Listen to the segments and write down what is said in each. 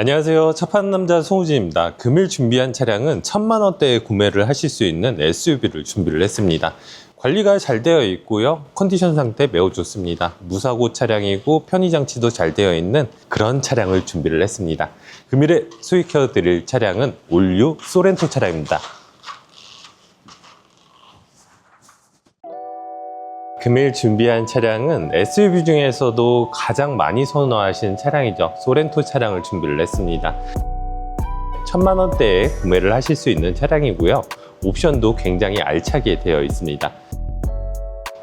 안녕하세요. 첫판 남자 송우진입니다. 금일 준비한 차량은 천만 원대에 구매를 하실 수 있는 SUV를 준비를 했습니다. 관리가 잘 되어 있고요. 컨디션 상태 매우 좋습니다. 무사고 차량이고 편의 장치도 잘 되어 있는 그런 차량을 준비를 했습니다. 금일에 수익해 드릴 차량은 올류 소렌토 차량입니다. 금일 준비한 차량은 SUV 중에서도 가장 많이 선호하신 차량이죠. 소렌토 차량을 준비를 했습니다. 천만 원대에 구매를 하실 수 있는 차량이고요. 옵션도 굉장히 알차게 되어 있습니다.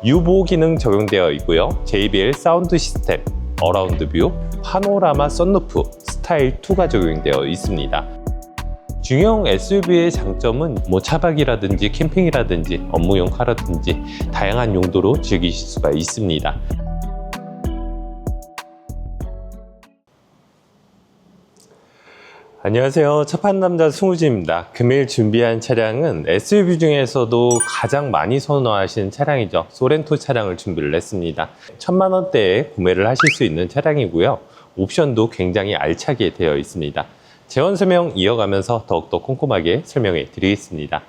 유보 기능 적용되어 있고요. JBL 사운드 시스템, 어라운드 뷰, 파노라마 썬루프, 스타일 2가 적용되어 있습니다. 중형 SUV의 장점은 뭐 차박이라든지 캠핑이라든지 업무용 카라든지 다양한 용도로 즐기실 수가 있습니다. 안녕하세요. 첫판 남자 승우지입니다. 금일 준비한 차량은 SUV 중에서도 가장 많이 선호하신 차량이죠. 소렌토 차량을 준비를 했습니다. 천만 원대에 구매를 하실 수 있는 차량이고요. 옵션도 굉장히 알차게 되어 있습니다. 재원 설명 이어가면서 더욱더 꼼꼼하게 설명해 드리겠습니다.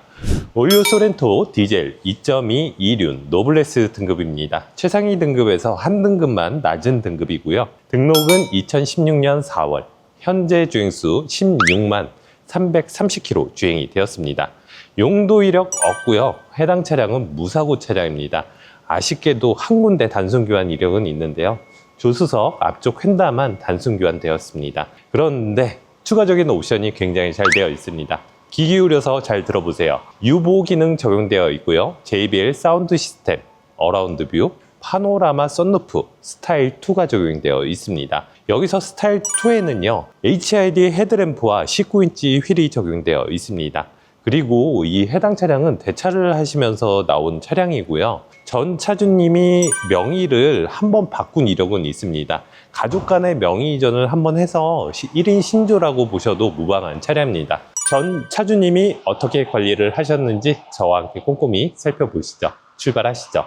올류 소렌토 디젤 2.2 이륜 노블레스 등급입니다. 최상위 등급에서 한 등급만 낮은 등급이고요. 등록은 2016년 4월, 현재 주행수 16만 330km 주행이 되었습니다. 용도 이력 없고요. 해당 차량은 무사고 차량입니다. 아쉽게도 한 군데 단순 교환 이력은 있는데요. 조수석 앞쪽 휀다만 단순 교환되었습니다. 그런데 추가적인 옵션이 굉장히 잘 되어 있습니다. 귀 기울여서 잘 들어보세요. 유보 기능 적용되어 있고요. JBL 사운드 시스템, 어라운드 뷰, 파노라마 썬루프, 스타일 2가 적용되어 있습니다. 여기서 스타일 2에는요, HID 헤드램프와 19인치 휠이 적용되어 있습니다. 그리고 이 해당 차량은 대차를 하시면서 나온 차량이고요. 전 차주님이 명의를 한 번 바꾼 이력은 있습니다. 가족 간의 명의 이전을 한번 해서 1인 신조라고 보셔도 무방한 차량입니다. 전 차주님이 어떻게 관리를 하셨는지 저와 함께 꼼꼼히 살펴보시죠. 출발하시죠.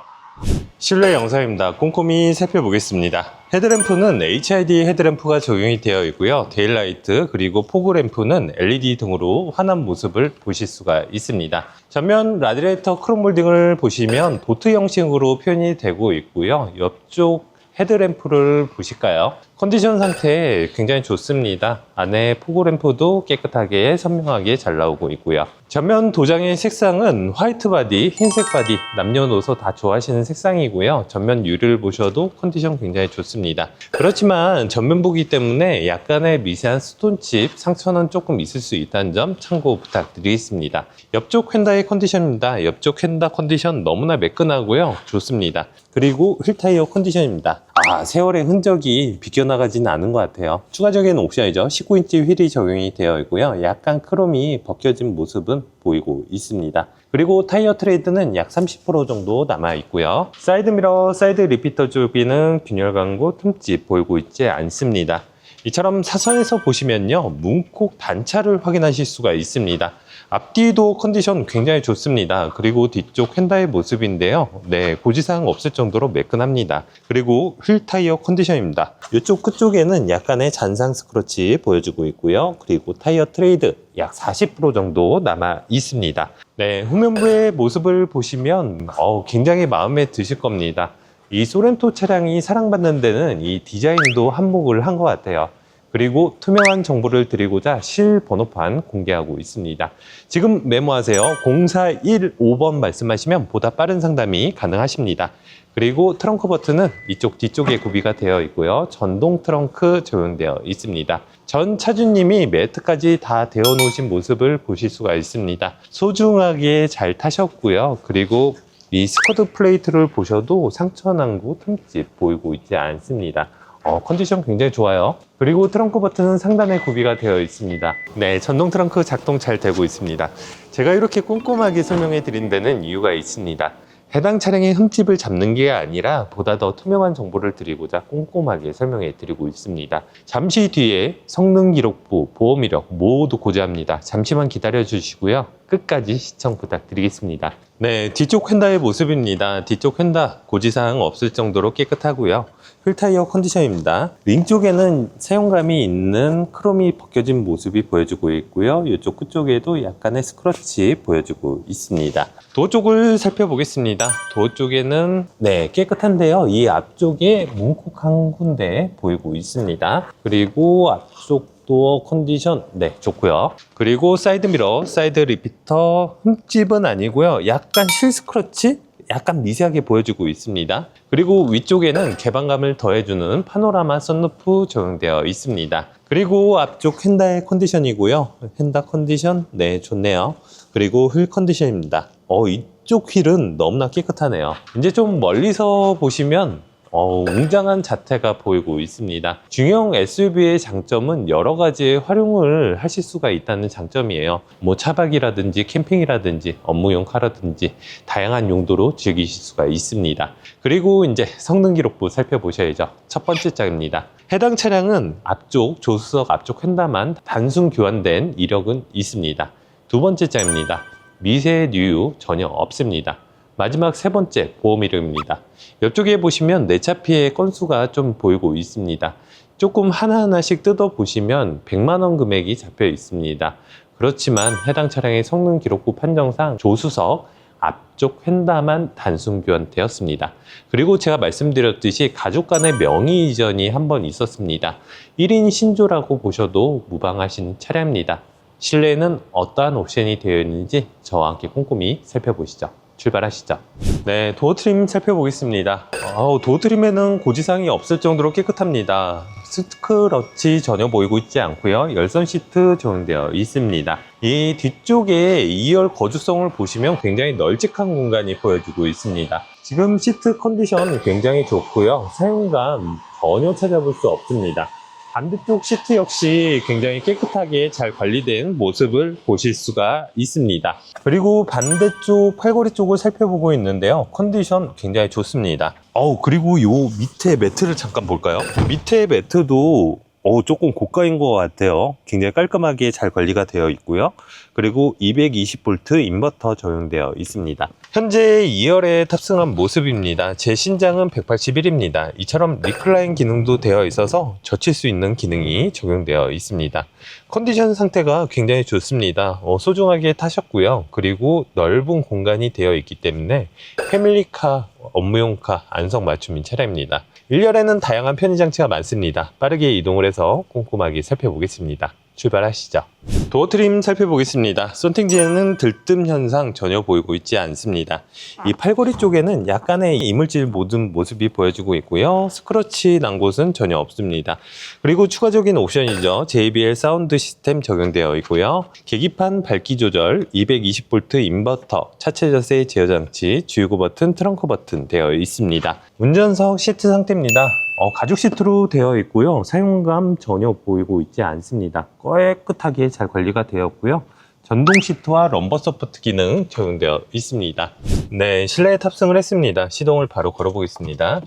실내 영상입니다. 꼼꼼히 살펴보겠습니다. 헤드램프는 HID 헤드램프가 적용이 되어 있고요. 데일라이트 그리고 포그램프는 LED 등으로 환한 모습을 보실 수가 있습니다. 전면 라디레이터 크롬 몰딩을 보시면 도트 형식으로 표현이 되고 있고요. 옆쪽 헤드램프를 보실까요? 컨디션 상태 굉장히 좋습니다. 안에 포그램프도 깨끗하게 선명하게 잘 나오고 있고요. 전면 도장의 색상은 화이트 바디, 흰색 바디, 남녀노소 다 좋아하시는 색상이고요. 전면 유리를 보셔도 컨디션 굉장히 좋습니다. 그렇지만 전면부기 때문에 약간의 미세한 스톤칩, 상처는 조금 있을 수 있다는 점 참고 부탁드리겠습니다. 옆쪽 휀다의 컨디션입니다. 옆쪽 휀다 컨디션 너무나 매끈하고요. 좋습니다. 그리고 휠타이어 컨디션입니다. 아, 세월의 흔적이 비껴나가지는 않은 것 같아요. 추가적인 옵션이죠. 19인치 휠이 적용이 되어 있고요. 약간 크롬이 벗겨진 모습은 보이고 있습니다. 그리고 타이어 트레이드는 약 30% 정도 남아 있고요. 사이드 미러, 사이드 리피터 쪽에는 균열 광고 틈집 보이고 있지 않습니다. 이처럼 사선에서 보시면요. 문콕 단차를 확인하실 수가 있습니다. 앞뒤도 컨디션 굉장히 좋습니다. 그리고 뒤쪽 휀다의 모습인데요. 네, 고지사항 없을 정도로 매끈합니다. 그리고 휠 타이어 컨디션입니다. 이쪽 끝쪽에는 약간의 잔상 스크러치 보여주고 있고요. 그리고 타이어 트레이드 약 40% 정도 남아 있습니다. 네, 후면부의 모습을 보시면 어, 굉장히 마음에 드실 겁니다. 이 소렌토 차량이 사랑받는 데는 이 디자인도 한몫을 한 것 같아요. 그리고 투명한 정보를 드리고자 실번호판 공개하고 있습니다. 지금 메모하세요. 0415번 말씀하시면 보다 빠른 상담이 가능하십니다. 그리고 트렁크 버튼은 이쪽 뒤쪽에 구비가 되어 있고요. 전동 트렁크 적용되어 있습니다. 전 차주님이 매트까지 다 되어 놓으신 모습을 보실 수가 있습니다. 소중하게 잘 타셨고요. 그리고 이 스쿼드 플레이트를 보셔도 상처난 곳 흠집 보이고 있지 않습니다. 어, 컨디션 굉장히 좋아요. 그리고 트렁크 버튼은 상단에 구비가 되어 있습니다. 네, 전동 트렁크 작동 잘 되고 있습니다. 제가 이렇게 꼼꼼하게 설명해 드린 데는 이유가 있습니다. 해당 차량의 흠집을 잡는 게 아니라 보다 더 투명한 정보를 드리고자 꼼꼼하게 설명해 드리고 있습니다. 잠시 뒤에 성능 기록부, 보험 이력 모두 고지합니다. 잠시만 기다려 주시고요. 끝까지 시청 부탁드리겠습니다. 네, 뒤쪽 휀다의 모습입니다. 뒤쪽 휀다 고지사항 없을 정도로 깨끗하고요. 휠타이어 컨디션입니다. 링 쪽에는 사용감이 있는 크롬이 벗겨진 모습이 보여주고 있고요. 이쪽 끝쪽에도 약간의 스크러치 보여주고 있습니다. 도어 쪽을 살펴보겠습니다. 도어 쪽에는 네 깨끗한데요. 이 앞쪽에 문콕 한 군데 보이고 있습니다. 그리고 앞쪽 도어 컨디션 네 좋고요. 그리고 사이드 미러, 사이드 리피터 흠집은 아니고요. 약간 실 스크러치 약간 미세하게 보여주고 있습니다. 그리고 위쪽에는 개방감을 더해주는 파노라마 썬루프 적용되어 있습니다. 그리고 앞쪽 휀다의 컨디션이고요. 휀다 컨디션 네 좋네요. 그리고 휠 컨디션입니다. 어 이쪽 휠은 너무나 깨끗하네요. 이제 좀 멀리서 보시면 어, 웅장한 자태가 보이고 있습니다. 중형 SUV의 장점은 여러 가지 활용을 하실 수가 있다는 장점이에요. 뭐 차박이라든지 캠핑이라든지 업무용 카라든지 다양한 용도로 즐기실 수가 있습니다. 그리고 이제 성능 기록부 살펴보셔야죠. 첫 번째 장입니다. 해당 차량은 앞쪽 조수석 앞쪽 휀다만 단순 교환된 이력은 있습니다. 두 번째 장입니다. 미세 누유 전혀 없습니다. 마지막 세 번째 보험 이름입니다. 옆쪽에 보시면 내차 피해 건수가 좀 보이고 있습니다. 조금 하나하나씩 뜯어 보시면 100만 원 금액이 잡혀 있습니다. 그렇지만 해당 차량의 성능 기록부 판정상 조수석 앞쪽 휀다만 단순 교환되었습니다. 그리고 제가 말씀드렸듯이 가족 간의 명의 이전이 한 번 있었습니다. 1인 신조라고 보셔도 무방하신 차량입니다. 실내에는 어떠한 옵션이 되어 있는지 저와 함께 꼼꼼히 살펴보시죠. 출발하시죠. 네, 도어 트림 살펴보겠습니다. 아우, 도어 트림에는 고지사항이 없을 정도로 깨끗합니다. 스크러치 전혀 보이고 있지 않고요. 열선 시트 적용되어 있습니다. 이 뒤쪽에 2열 거주성을 보시면 굉장히 널찍한 공간이 보여주고 있습니다. 지금 시트 컨디션 굉장히 좋고요. 사용감 전혀 찾아볼 수 없습니다. 반대쪽 시트 역시 굉장히 깨끗하게 잘 관리된 모습을 보실 수가 있습니다. 그리고 반대쪽 팔걸이 쪽을 살펴보고 있는데요. 컨디션 굉장히 좋습니다. 어우, 그리고 요 밑에 매트를 잠깐 볼까요? 밑에 매트도 어, 조금 고가인 것 같아요. 굉장히 깔끔하게 잘 관리가 되어 있고요. 그리고 220V 인버터 적용되어 있습니다. 현재 2열에 탑승한 모습입니다. 제 신장은 181입니다. 이처럼 리클라인 기능도 되어 있어서 젖힐 수 있는 기능이 적용되어 있습니다. 컨디션 상태가 굉장히 좋습니다. 어, 소중하게 타셨고요. 그리고 넓은 공간이 되어 있기 때문에 패밀리카, 업무용카, 안성 맞춤인 차량입니다. 1열에는 다양한 편의 장치가 많습니다. 빠르게 이동을 해서 꼼꼼하게 살펴보겠습니다. 출발하시죠. 도어 트림 살펴보겠습니다. 썬팅지에는 들뜸 현상 전혀 보이고 있지 않습니다. 이 팔걸이 쪽에는 약간의 이물질 묻은 모습이 보여지고 있고요. 스크러치 난 곳은 전혀 없습니다. 그리고 추가적인 옵션이죠. JBL 사운드 시스템 적용되어 있고요. 계기판 밝기 조절, 220V 인버터, 차체 자세 제어 장치, 주유구 버튼, 트렁크 버튼 되어 있습니다. 운전석 시트 상태입니다. 어, 가죽 시트로 되어 있고요. 사용감 전혀 보이고 있지 않습니다. 깨끗하게 잘 관리가 되었고요. 전동 시트와 럼버 서포트 기능 적용되어 있습니다. 네, 실내에 탑승을 했습니다. 시동을 바로 걸어보겠습니다.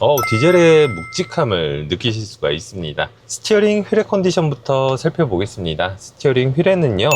어, 디젤의 묵직함을 느끼실 수가 있습니다. 스티어링 휠의 컨디션부터 살펴보겠습니다. 스티어링 휠에는요,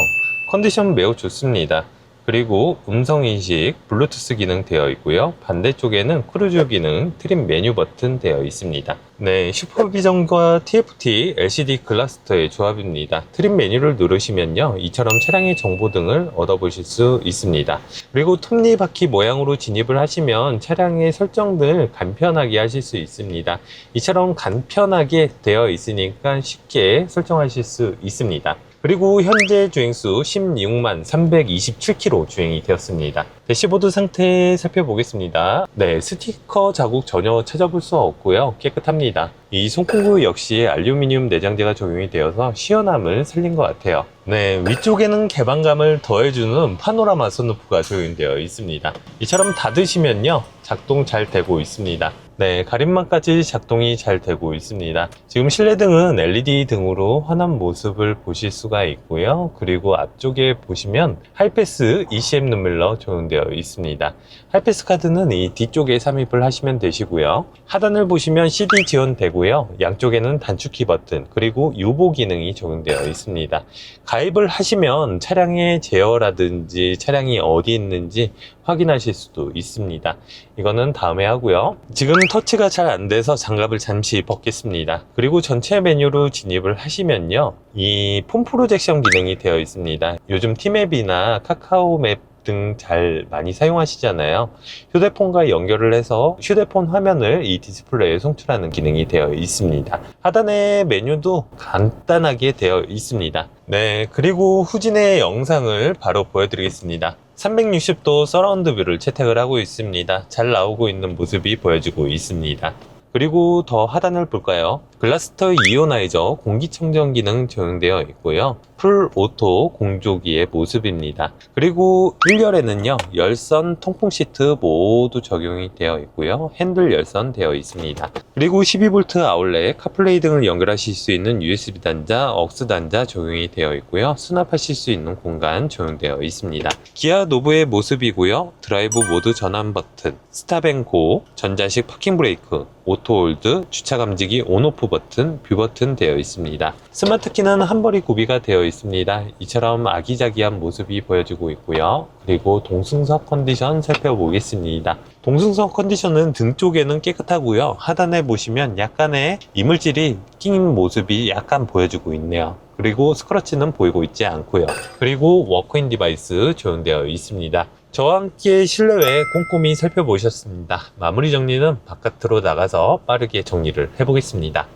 컨디션 매우 좋습니다. 그리고 음성인식, 블루투스 기능 되어 있고요. 반대쪽에는 크루즈 기능, 트림 메뉴 버튼 되어 있습니다. 네, 슈퍼비전과 TFT LCD 클러스터의 조합입니다. 트림 메뉴를 누르시면요. 이처럼 차량의 정보 등을 얻어보실 수 있습니다. 그리고 톱니바퀴 모양으로 진입을 하시면 차량의 설정들을 간편하게 하실 수 있습니다. 이처럼 간편하게 되어 있으니까 쉽게 설정하실 수 있습니다. 그리고 현재 주행수 16만 327km 주행이 되었습니다. 대시보드 상태 살펴보겠습니다. 네, 스티커 자국 전혀 찾아볼 수 없고요. 깨끗합니다. 이 손콩구 역시 알루미늄 내장재가 적용이 되어서 시원함을 살린 것 같아요. 네, 위쪽에는 개방감을 더해주는 파노라마 선루프가 적용되어 있습니다. 이처럼 닫으시면요, 작동 잘 되고 있습니다. 네, 가림막까지 작동이 잘 되고 있습니다. 지금 실내등은 LED 등으로 환한 모습을 보실 수가 있고요. 그리고 앞쪽에 보시면 하이패스 ECM 눈밀러 적용되어 있습니다. 하이패스 카드는 이 뒤쪽에 삽입을 하시면 되시고요. 하단을 보시면 CD 지원되고요. 양쪽에는 단축키 버튼 그리고 유보 기능이 적용되어 있습니다. 가입을 하시면 차량의 제어라든지 차량이 어디 있는지 확인하실 수도 있습니다. 이거는 다음에 하고요. 지금 터치가 잘 안 돼서 장갑을 잠시 벗겠습니다. 그리고 전체 메뉴로 진입을 하시면요. 이폰 프로젝션 기능이 되어 있습니다. 요즘 티맵이나 카카오맵 등 잘 많이 사용하시잖아요. 휴대폰과 연결을 해서 휴대폰 화면을 이 디스플레이에 송출하는 기능이 되어 있습니다. 하단의 메뉴도 간단하게 되어 있습니다. 네, 그리고 후진의 영상을 바로 보여드리겠습니다. 360도 서라운드 뷰를 채택을 하고 있습니다. 잘 나오고 있는 모습이 보여지고 있습니다. 그리고 더 하단을 볼까요? 글라스터 이오나이저 공기청정 기능 적용되어 있고요. 풀 오토 공조기의 모습입니다. 그리고 1열에는요, 열선 통풍 시트 모두 적용이 되어 있고요. 핸들 열선 되어 있습니다. 그리고 12V 아울렛, 카플레이 등을 연결하실 수 있는 USB 단자, 억스 단자 적용이 되어 있고요. 수납하실 수 있는 공간 적용되어 있습니다. 기아 노브의 모습이고요. 드라이브 모드 전환 버튼, 스탑 앤고, 전자식 파킹 브레이크, 오토 홀드, 주차 감지기 온오프 버튼, 뷰 버튼 되어 있습니다. 스마트 키는 한 벌이 구비가 되어 있습니다. 이처럼 아기자기한 모습이 보여지고 있고요. 그리고 동승석 컨디션 살펴보겠습니다. 동승석 컨디션은 등 쪽에는 깨끗하고요. 하단에 보시면 약간의 이물질이 낀 모습이 약간 보여지고 있네요. 그리고 스크러치는 보이고 있지 않고요. 그리고 워크인 디바이스 적용되어 있습니다. 저와 함께 실내외 꼼꼼히 살펴보셨습니다. 마무리 정리는 바깥으로 나가서 빠르게 정리를 해보겠습니다.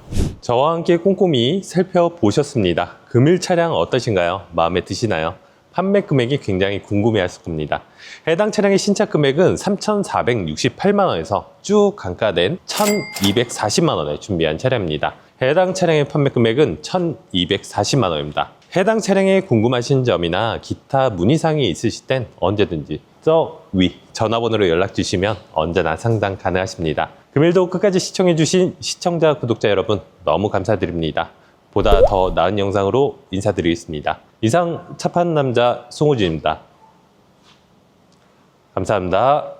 저와 함께 꼼꼼히 살펴보셨습니다. 금일 차량 어떠신가요? 마음에 드시나요? 판매 금액이 굉장히 궁금해하실 겁니다. 해당 차량의 신차 금액은 3,468만 원에서 쭉 감가된 1,240만 원에 준비한 차량입니다. 해당 차량의 판매 금액은 1,240만 원입니다. 해당 차량에 궁금하신 점이나 기타 문의사항이 있으실 땐 언제든지 저 위 전화번호로 연락 주시면 언제나 상담 가능하십니다. 금일도 끝까지 시청해 주신 시청자, 구독자 여러분 너무 감사드립니다. 보다 더 나은 영상으로 인사드리겠습니다. 이상 차판 남자 송우진입니다. 감사합니다.